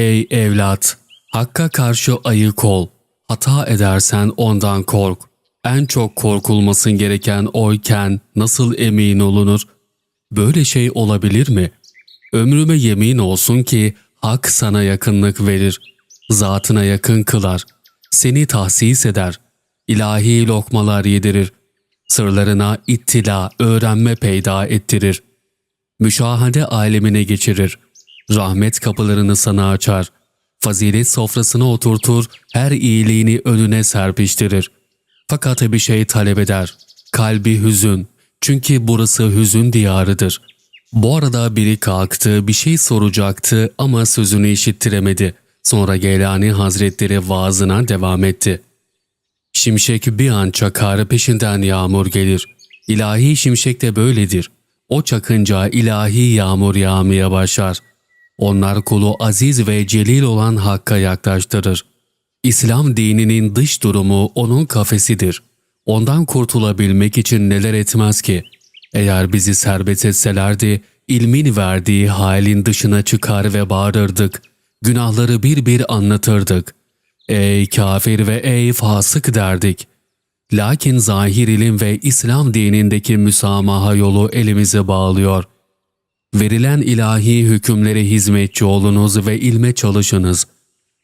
Ey evlat! Hakka karşı ayık ol. Hata edersen ondan kork. En çok korkulmasın gereken oyken nasıl emin olunur? Böyle şey olabilir mi? Ömrüme yemin olsun ki hak sana yakınlık verir. Zatına yakın kılar. Seni tahsis eder. ilahi lokmalar yedirir. Sırlarına ittila, öğrenme peyda ettirir. Müşahede alemine geçirir. Rahmet kapılarını sana açar. Fazilet sofrasına oturtur, her iyiliğini önüne serpiştirir. Fakat bir şey talep eder. Kalbi hüzün. Çünkü burası hüzün diyarıdır. Bu arada biri kalktı, bir şey soracaktı ama sözünü işittiremedi. Sonra Geylani Hazretleri vaazına devam etti. Şimşek bir an çakar peşinden yağmur gelir. İlahi şimşek de böyledir. O çakınca ilahi yağmur yağmaya başlar. Onlar kulu aziz ve celil olan Hakk'a yaklaştırır. İslam dininin dış durumu onun kafesidir. Ondan kurtulabilmek için neler etmez ki? Eğer bizi serbest etselerdi, ilmin verdiği halin dışına çıkar ve bağırırdık. Günahları bir bir anlatırdık. Ey kafir ve ey fasık derdik. Lakin zahir ilim ve İslam dinindeki müsamaha yolu elimize bağlıyor. Verilen ilahi hükümlere hizmetçi olunuz ve ilme çalışınız.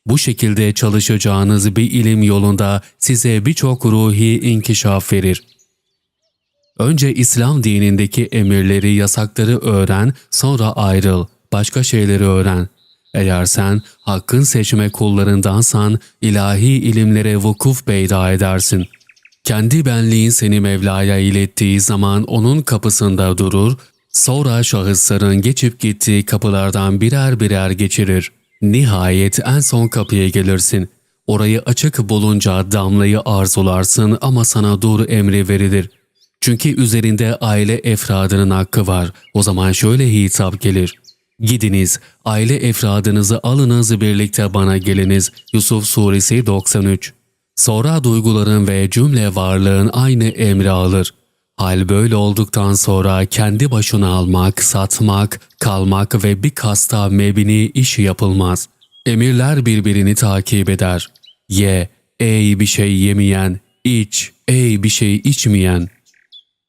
Bu şekilde çalışacağınız bir ilim yolunda size birçok ruhi inkişaf verir. Önce İslam dinindeki emirleri, yasakları öğren, sonra ayrıl, başka şeyleri öğren. Eğer sen hakkın seçme kullarındansan ilahi ilimlere vukuf peyda edersin. Kendi benliğin seni Mevla'ya ilettiği zaman onun kapısında durur, sonra şahısların geçip gittiği kapılardan birer birer geçirir. Nihayet en son kapıya gelirsin. Orayı açık bulunca damlayı arzularsın ama sana dur emri verilir. Çünkü üzerinde aile efradının hakkı var. O zaman şöyle hitap gelir. Gidiniz, aile efradınızı alınız birlikte bana geliniz. Yusuf Suresi 93 Sonra duyguların ve cümle varlığın aynı emri alır. Hal böyle olduktan sonra kendi başına almak, satmak, kalmak ve bir kasta mebini iş yapılmaz. Emirler birbirini takip eder. Ye, ey bir şey yemeyen, iç, ey bir şey içmeyen.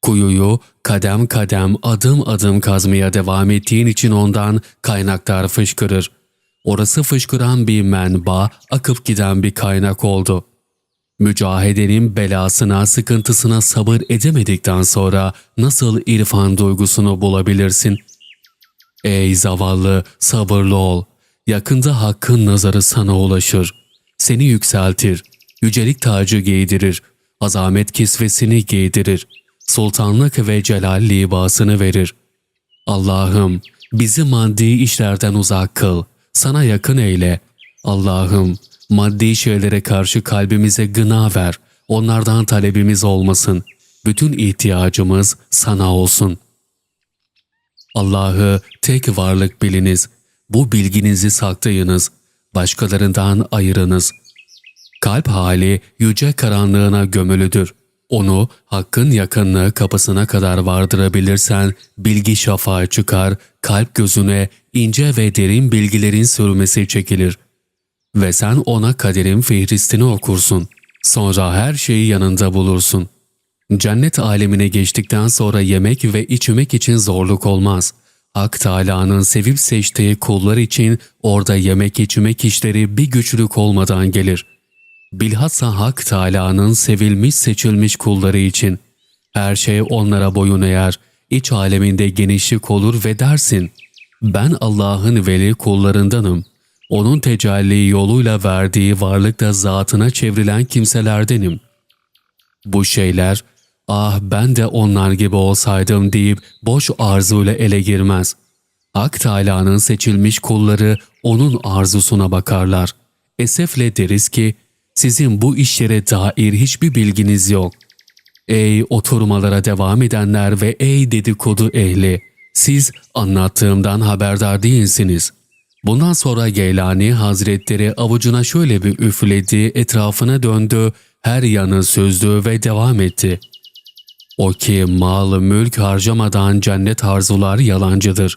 Kuyuyu kadem kadem adım adım kazmaya devam ettiğin için ondan kaynaklar fışkırır. Orası fışkıran bir menba, akıp giden bir kaynak oldu. Mücahedenin belasına, sıkıntısına sabır edemedikten sonra nasıl irfan duygusunu bulabilirsin? Ey zavallı, sabırlı ol. Yakında hakkın nazarı sana ulaşır. Seni yükseltir, yücelik tacı giydirir, azamet kisvesini giydirir, sultanlık ve celal libasını verir. Allah'ım bizi maddi işlerden uzak kıl, sana yakın eyle. Allah'ım maddi şeylere karşı kalbimize gına ver, onlardan talebimiz olmasın. Bütün ihtiyacımız sana olsun. Allah'ı tek varlık biliniz. Bu bilginizi saklayınız. Başkalarından ayırınız. Kalp hali yüce karanlığına gömülüdür. Onu hakkın yakınlığı kapısına kadar vardırabilirsen bilgi şafağı çıkar, kalp gözüne ince ve derin bilgilerin sürmesi çekilir. Ve sen ona kaderin fihristini okursun. Sonra her şeyi yanında bulursun. Cennet alemine geçtikten sonra yemek ve içmek için zorluk olmaz. Hak Teâlâ'nın sevip seçtiği kullar için orada yemek içmek işleri bir güçlük olmadan gelir. Bilhassa Hak Teâlâ'nın sevilmiş seçilmiş kulları için. Her şey onlara boyun eğer, iç aleminde genişlik olur ve dersin, ben Allah'ın veli kullarındanım. Onun tecelli yoluyla verdiği varlıkta zatına çevrilen kimselerdenim. Bu şeyler, ah ben de onlar gibi olsaydım deyip boş arzuyla ele girmez. Hak Teâlâ'nın seçilmiş kulları onun arzusuna bakarlar. Esefle deriz ki, sizin bu işlere dair hiçbir bilginiz yok. Ey oturmalara devam edenler ve ey dedikodu ehli! Siz anlattığımdan haberdar değilsiniz. Bundan sonra Geylani Hazretleri avucuna şöyle bir üfledi, etrafına döndü, her yanı süzdü ve devam etti. O ki mal mülk harcamadan cennet arzular yalancıdır.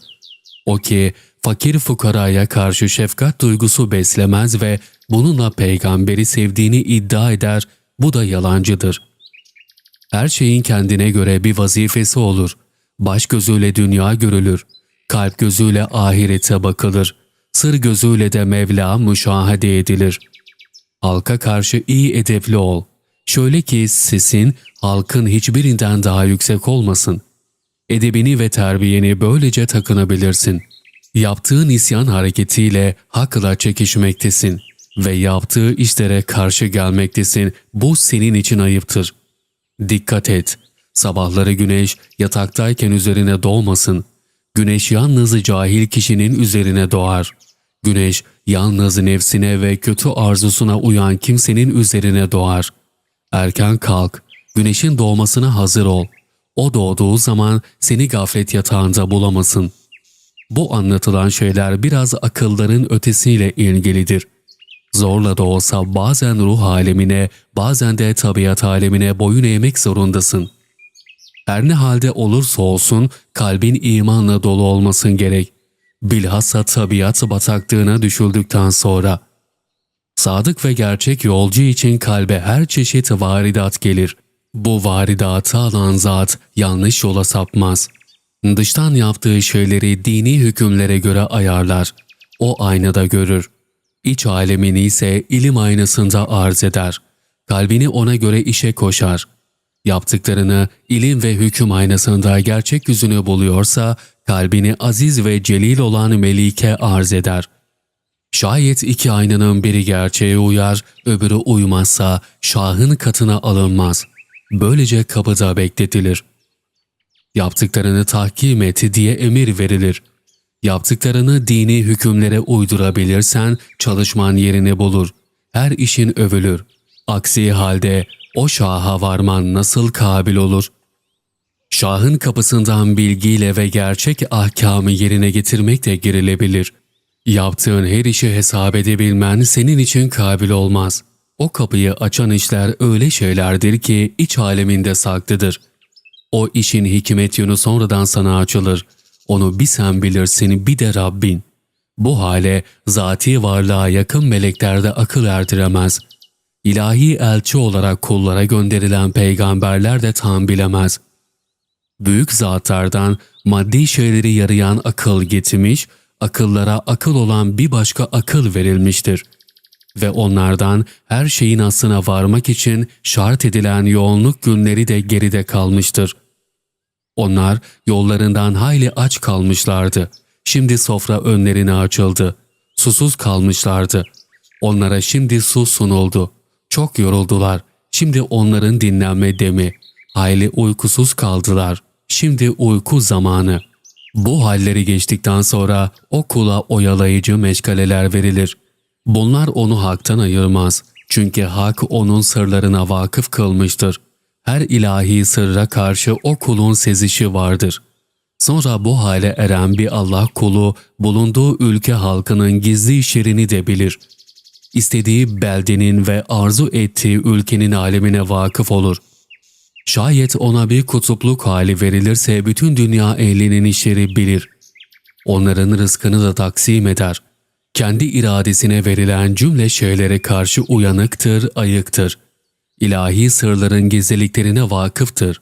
O ki fakir fukaraya karşı şefkat duygusu beslemez ve bununla peygamberi sevdiğini iddia eder, bu da yalancıdır. Her şeyin kendine göre bir vazifesi olur. Baş gözüyle dünya görülür. Kalp gözüyle ahirete bakılır. Sır gözüyle de Mevla müşahede edilir. Halka karşı iyi edepli ol. Şöyle ki sesin halkın hiçbirinden daha yüksek olmasın. Edebini ve terbiyeni böylece takınabilirsin. Yaptığın isyan hareketiyle hakla çekişmektesin ve yaptığı işlere karşı gelmektesin. Bu senin için ayıptır. Dikkat et. Sabahları güneş yataktayken üzerine doğmasın. Güneş yalnız cahil kişinin üzerine doğar. Güneş yalnız nefsine ve kötü arzusuna uyan kimsenin üzerine doğar. Erken kalk, güneşin doğmasına hazır ol. O doğduğu zaman seni gaflet yatağında bulamasın. Bu anlatılan şeyler biraz akılların ötesiyle ilgilidir. Zorla da olsa bazen ruh alemine, bazen de tabiat alemine boyun eğmek zorundasın. Her ne halde olursa olsun kalbin imanla dolu olmasın gerek. Bilhassa tabiat bataklığına düşüldükten sonra. Sadık ve gerçek yolcu için kalbe her çeşit varidat gelir. Bu varidatı alan zat yanlış yola sapmaz. Dıştan yaptığı şeyleri dini hükümlere göre ayarlar. O aynada görür. İç alemini ise ilim aynasında arz eder. Kalbini ona göre işe koşar. Yaptıklarını ilim ve hüküm aynasında gerçek yüzünü buluyorsa kalbini aziz ve celil olan melike arz eder. Şayet iki aynanın biri gerçeğe uyar, öbürü uymazsa şahın katına alınmaz. Böylece kapıda bekletilir. Yaptıklarını tahkim et diye emir verilir. Yaptıklarını dini hükümlere uydurabilirsen çalışman yerini bulur. Her işin övülür. Aksi halde o şaha varman nasıl kabil olur? Şahın kapısından bilgiyle ve gerçek ahkamı yerine getirmekle girilebilir. Yaptığın her işi hesap edebilmen senin için kabil olmaz. O kapıyı açan işler öyle şeylerdir ki iç aleminde saklıdır. O işin hikmet yönü sonradan sana açılır. Onu bir sen bilirsin bir de Rabbin. Bu hale zati varlığa yakın melekler de akıl erdiremez. İlahi elçi olarak kullara gönderilen peygamberler de tam bilemez. Büyük zatlardan maddi şeyleri yarayan akıl getirmiş, akıllara akıl olan bir başka akıl verilmiştir. Ve onlardan her şeyin aslına varmak için şart edilen yoğunluk günleri de geride kalmıştır. Onlar yollarından hayli aç kalmışlardı. Şimdi sofra önlerine açıldı. Susuz kalmışlardı. Onlara şimdi su sunuldu. Çok yoruldular. Şimdi onların dinlenme demi. Hayli uykusuz kaldılar. Şimdi uyku zamanı. Bu halleri geçtikten sonra o kula oyalayıcı meşgaleler verilir. Bunlar onu haktan ayırmaz. Çünkü hak onun sırlarına vakıf kılmıştır. Her ilahi sırra karşı o kulun sezişi vardır. Sonra bu hale eren bir Allah kulu bulunduğu ülke halkının gizli işlerini de bilir. İstediği beldenin ve arzu ettiği ülkenin alemine vakıf olur. Şayet ona bir kutupluk hali verilirse bütün dünya ehlinin işleri bilir. Onların rızkını da taksim eder. Kendi iradesine verilen cümle şeylere karşı uyanıktır, ayıktır. İlahi sırların gizliliklerine vakıftır.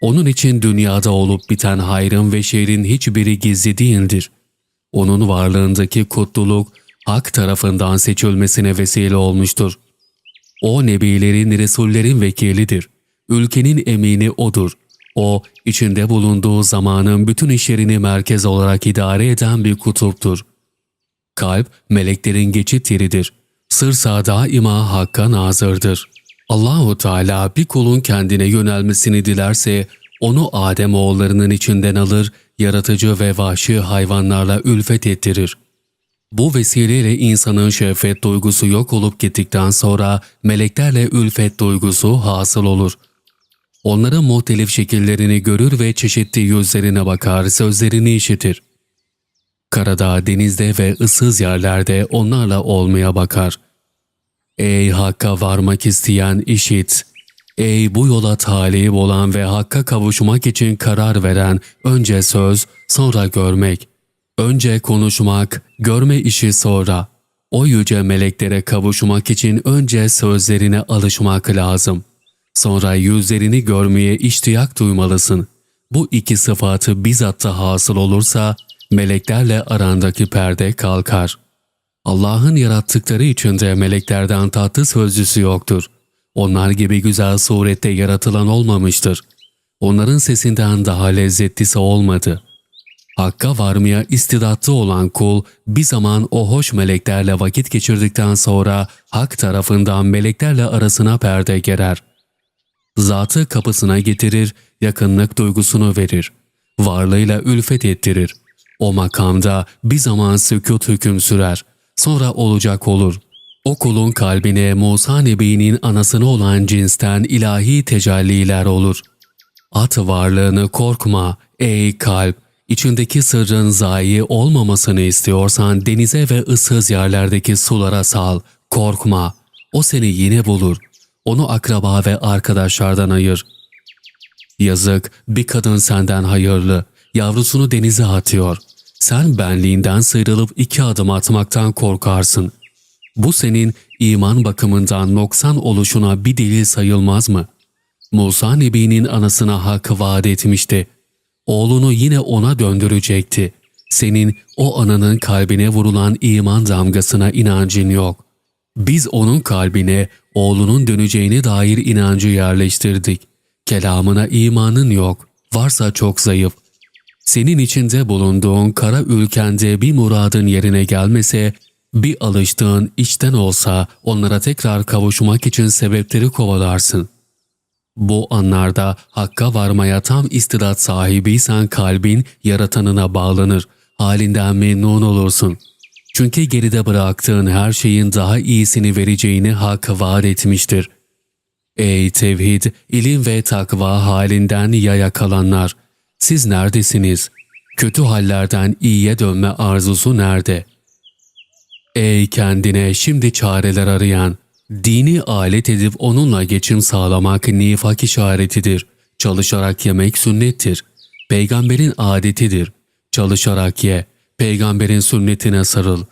Onun için dünyada olup biten hayrın ve şerrin hiçbiri gizli değildir. Onun varlığındaki kutluluk, hak tarafından seçilmesine vesile olmuştur. O nebilerin, resullerin vekilidir. Ülkenin emini odur. O, içinde bulunduğu zamanın bütün işlerini merkez olarak idare eden bir kutuptur. Kalp, meleklerin geçit yeridir. Sırsa daima hakka nazırdır. Allahu Teala bir kulun kendine yönelmesini dilerse, onu Adem oğullarının içinden alır, yaratıcı ve vahşi hayvanlarla ülfet ettirir. Bu vesileyle insanın şehvet duygusu yok olup gittikten sonra meleklerle ülfet duygusu hasıl olur. Onların muhtelif şekillerini görür ve çeşitli yüzlerine bakar, sözlerini işitir. Karada, denizde ve ıssız yerlerde onlarla olmaya bakar. Ey Hakk'a varmak isteyen işit! Ey bu yola talip olan ve Hakk'a kavuşmak için karar veren önce söz, sonra görmek. Önce konuşmak, görme işi sonra. O yüce meleklere kavuşmak için önce sözlerine alışmak lazım. Sonra yüzlerini görmeye iştiyak duymalısın. Bu iki sıfatı bizatta hasıl olursa meleklerle arandaki perde kalkar. Allah'ın yarattıkları içinde meleklerden tatlı sözcüsü yoktur. Onlar gibi güzel surette yaratılan olmamıştır. Onların sesinden daha lezzetlisi olmadı. Hakka varmaya istidatlı olan kul bir zaman o hoş meleklerle vakit geçirdikten sonra hak tarafından meleklerle arasına perde gerer. Zatı kapısına getirir, yakınlık duygusunu verir. Varlığıyla ülfet ettirir. O makamda bir zaman sükut hüküm sürer. Sonra olacak olur. O kulun kalbine Musa Nebi'nin anasını olan cinsten ilahi tecelliler olur. At varlığını korkma ey kalp. İçindeki sırrın zayi olmamasını istiyorsan denize ve ıssız yerlerdeki sulara sal. Korkma. O seni yine bulur. Onu akraba ve arkadaşlardan ayır. Yazık bir kadın senden hayırlı. Yavrusunu denize atıyor. Sen benliğinden sıyrılıp iki adım atmaktan korkarsın. Bu senin iman bakımından noksan oluşuna bir delil sayılmaz mı? Musa Nebi'nin anasına hak vaat etmişti. Oğlunu yine ona döndürecekti. Senin o ananın kalbine vurulan iman damgasına inancın yok. Biz onun kalbine oğlunun döneceğine dair inancı yerleştirdik. Kelamına imanın yok. Varsa çok zayıf. Senin içinde bulunduğun kara ülkende bir muradın yerine gelmese, bir alıştığın içten olsa onlara tekrar kavuşmak için sebepleri kovalarsın. Bu anlarda hakka varmaya tam istidat sahibiysen kalbin yaratanına bağlanır, halinden memnun olursun. Çünkü geride bıraktığın her şeyin daha iyisini vereceğini hak vaat etmiştir. Ey tevhid, ilim ve takva halinden yaya kalanlar! Siz neredesiniz? Kötü hallerden iyiye dönme arzusu nerede? Ey kendine şimdi çareler arayan! Dini alet edip onunla geçim sağlamak nifak işaretidir. Çalışarak yemek sünnettir. Peygamberin adetidir. Çalışarak ye. Peygamberin sünnetine sarıl.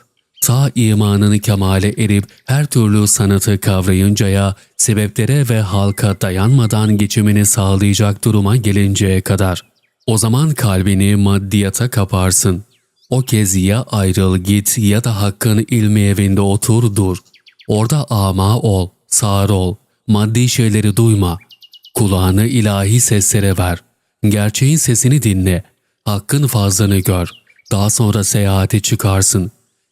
Ta imanını kemale erip her türlü sanatı kavrayıncaya, sebeplere ve halka dayanmadan geçimini sağlayacak duruma gelinceye kadar. O zaman kalbini maddiyata kaparsın. O kez ya ayrıl git ya da hakkın ilmi evinde otur dur. Orada ama ol, sağır ol, maddi şeyleri duyma. Kulağını ilahi seslere ver. Gerçeğin sesini dinle. Hakkın fazlını gör. Daha sonra seyahate çıkarsın.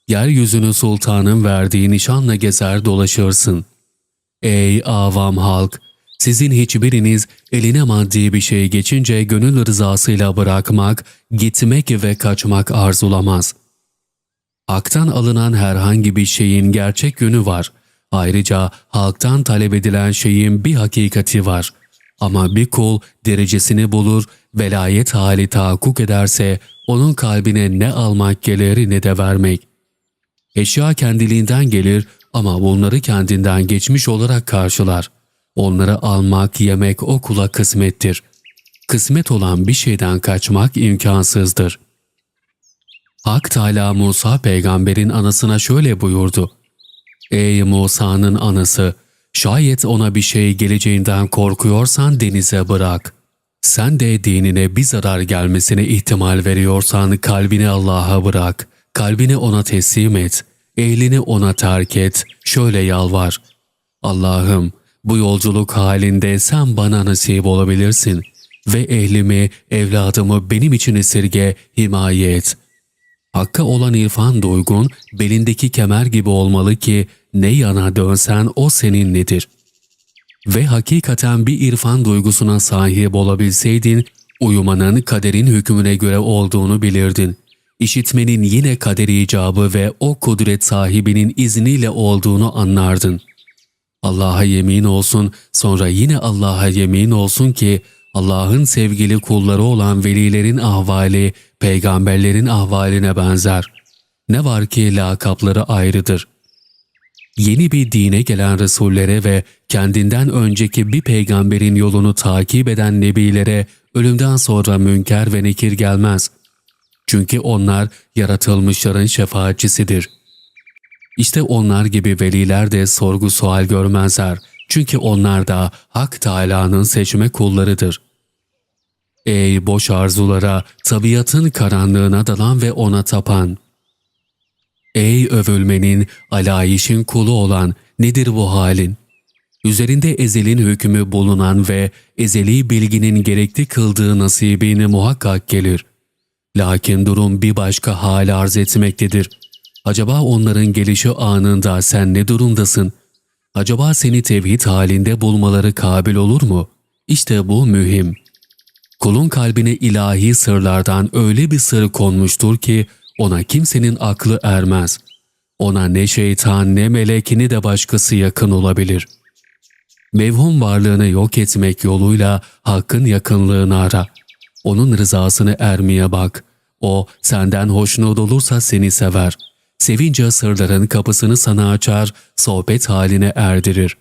Yeryüzünü sultanın verdiği nişanla gezer dolaşırsın. Ey avam halk! Sizin hiçbiriniz eline maddi bir şey geçince gönül rızasıyla bırakmak, gitmek ve kaçmak arzulamaz. Hak'tan alınan herhangi bir şeyin gerçek yönü var. Ayrıca halktan talep edilen şeyin bir hakikati var. Ama bir kul derecesini bulur, velayet hali tahakkuk ederse onun kalbine ne almak gelir ne de vermek. Eşya kendiliğinden gelir ama bunları kendinden geçmiş olarak karşılar. Onları almak, yemek o kula kısmettir. Kısmet olan bir şeyden kaçmak imkansızdır. Hak Teala Musa peygamberin anasına şöyle buyurdu. Ey Musa'nın anası! Şayet ona bir şey geleceğinden korkuyorsan denize bırak. Sen de dinine bir zarar gelmesine ihtimal veriyorsan kalbini Allah'a bırak. Kalbini ona teslim et. Ehlini ona terk et. Şöyle yalvar. Allah'ım bu yolculuk halinde sen bana nasip olabilirsin ve ehlimi, evladımı benim için esirge, himaye et. Hakka olan irfan duygun belindeki kemer gibi olmalı ki ne yana dönsen o senin nedir? Ve hakikaten bir irfan duygusuna sahip olabilseydin, uyumanın kaderin hükmüne göre olduğunu bilirdin. İşitmenin yine kaderi icabı ve o kudret sahibinin izniyle olduğunu anlardın. Allah'a yemin olsun, sonra yine Allah'a yemin olsun ki Allah'ın sevgili kulları olan velilerin ahvali peygamberlerin ahvaline benzer. Ne var ki lakapları ayrıdır. Yeni bir dine gelen Resullere ve kendinden önceki bir peygamberin yolunu takip eden nebilere ölümden sonra münker ve nekir gelmez. Çünkü onlar yaratılmışların şefaatçisidir. İşte onlar gibi veliler de sorgu sual görmezler. Çünkü onlar da Hak Teâlâ'nın seçme kullarıdır. Ey boş arzulara, tabiatın karanlığına dalan ve ona tapan! Ey övülmenin, alayişin kulu olan nedir bu halin? Üzerinde ezelin hükmü bulunan ve ezeli bilginin gerekli kıldığı nasibini muhakkak gelir. Lakin durum bir başka hal arz etmektedir. Acaba onların gelişi anında sen ne durumdasın? Acaba seni tevhid halinde bulmaları kabil olur mu? İşte bu mühim. Kulun kalbine ilahi sırlardan öyle bir sır konmuştur ki ona kimsenin aklı ermez. Ona ne şeytan ne melekini de başkası yakın olabilir. Mevhum varlığını yok etmek yoluyla hakkın yakınlığını ara. Onun rızasını ermeye bak. O senden hoşnut olursa seni sever. Sevince sırların kapısını sana açar, sohbet haline erdirir.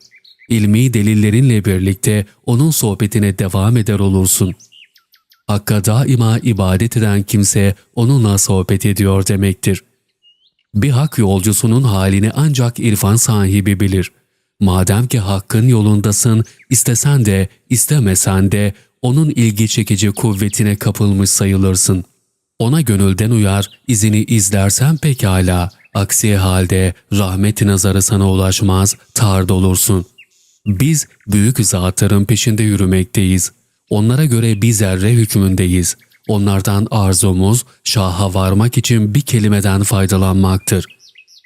İlmi delillerinle birlikte onun sohbetine devam eder olursun.'' Hakka daima ibadet eden kimse onunla sohbet ediyor demektir. Bir hak yolcusunun halini ancak irfan sahibi bilir. Madem ki hakkın yolundasın, istesen de istemesen de onun ilgi çekici kuvvetine kapılmış sayılırsın. Ona gönülden uyar, izini izlersen pekala. Aksi halde rahmet nazarı sana ulaşmaz, tard olursun. Biz büyük zatların peşinde yürümekteyiz. Onlara göre bir zerre hükmündeyiz. Onlardan arzumuz şaha varmak için bir kelimeden faydalanmaktır.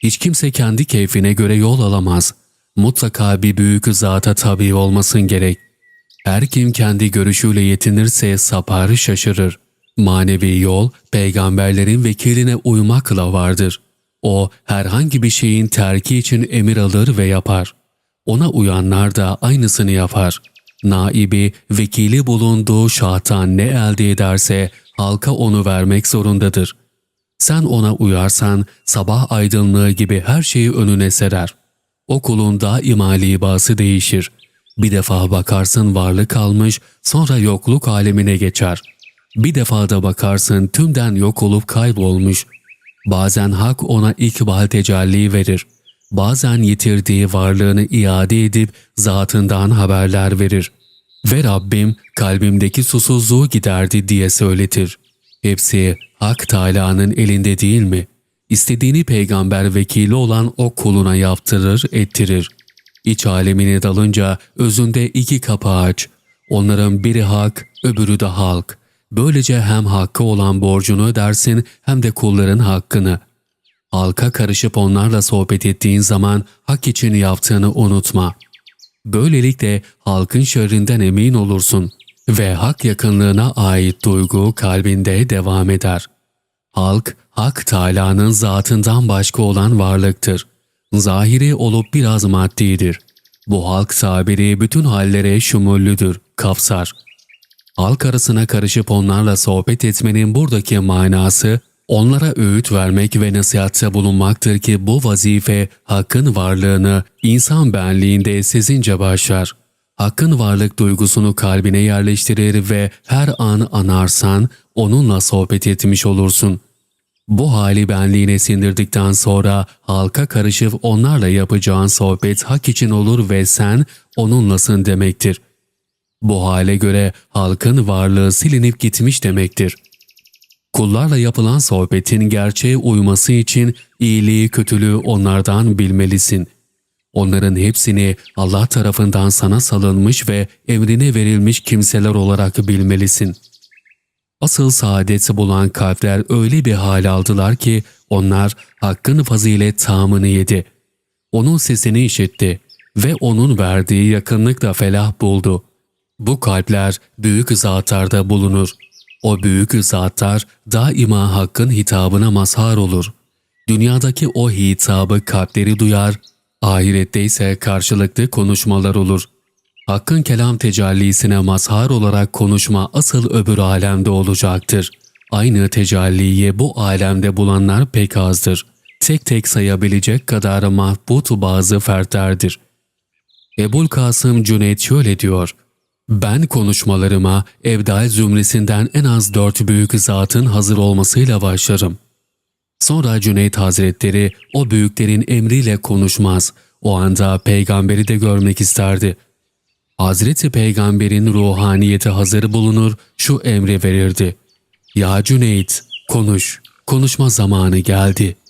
Hiç kimse kendi keyfine göre yol alamaz. Mutlaka bir büyük zata tabi olmasın gerek. Her kim kendi görüşüyle yetinirse sapar şaşırır. Manevi yol peygamberlerin vekiline uymakla vardır. O herhangi bir şeyin terki için emir alır ve yapar. Ona uyanlar da aynısını yapar.'' Naibi, vekili bulunduğu şahtan ne elde ederse halka onu vermek zorundadır. Sen ona uyarsan sabah aydınlığı gibi her şeyi önüne serer. O kulun daima libası değişir. Bir defa bakarsın varlık kalmış, sonra yokluk alemine geçer. Bir defa da bakarsın tümden yok olup kaybolmuş. Bazen hak ona ikbal tecelli verir. Bazen yitirdiği varlığını iade edip zatından haberler verir. Ve Rabbim kalbimdeki susuzluğu giderdi diye söyletir. Hepsi Hak Teâlâ'nın elinde değil mi? İstediğini peygamber vekili olan o kuluna yaptırır, ettirir. İç alemine dalınca özünde iki kapı aç. Onların biri hak, öbürü de halk. Böylece hem hakkı olan borcunu ödersin hem de kulların hakkını. Halka karışıp onlarla sohbet ettiğin zaman hak için yaptığını unutma. Böylelikle halkın şerrinden emin olursun ve hak yakınlığına ait duygu kalbinde devam eder. Halk, Hak Teâlâ'nın zatından başka olan varlıktır. Zahiri olup biraz maddidir. Bu halk tabiri bütün hallere şumullüdür, kapsar. Halk arasına karışıp onlarla sohbet etmenin buradaki manası, onlara öğüt vermek ve nasihatte bulunmaktır ki bu vazife hakkın varlığını insan benliğinde sezince başlar. Hakkın varlık duygusunu kalbine yerleştirir ve her an anarsan onunla sohbet etmiş olursun. Bu hali benliğine sindirdikten sonra halka karışıp onlarla yapacağın sohbet hak için olur ve sen onunlasın demektir. Bu hale göre halkın varlığı silinip gitmiş demektir.'' Kullarla yapılan sohbetin gerçeğe uyması için iyiliği kötülüğü onlardan bilmelisin. Onların hepsini Allah tarafından sana salınmış ve emrine verilmiş kimseler olarak bilmelisin. Asıl saadeti bulan kalpler öyle bir hal aldılar ki onlar hakkın fazilet tamını yedi. Onun sesini işitti ve onun verdiği yakınlıkla felah buldu. Bu kalpler büyük zatlarda bulunur.'' O büyük zatlar daima hakkın hitabına mazhar olur. Dünyadaki o hitabı kalpleri duyar, ahirette ise karşılıklı konuşmalar olur. Hakkın kelam tecellisine mazhar olarak konuşma asıl öbür alemde olacaktır. Aynı tecelliyi bu alemde bulanlar pek azdır. Tek tek sayabilecek kadar mahbut bazı fertlerdir. Ebul Kasım Cüneyt şöyle diyor. Ben konuşmalarıma Evdal zümresinden en az dört büyük zatın hazır olmasıyla başlarım. Sonra Cüneyt Hazretleri o büyüklerin emriyle konuşmaz. O anda peygamberi de görmek isterdi. Hazreti Peygamber'in ruhaniyeti hazır bulunur, şu emri verirdi. Ya Cüneyt, konuş, konuşma zamanı geldi.''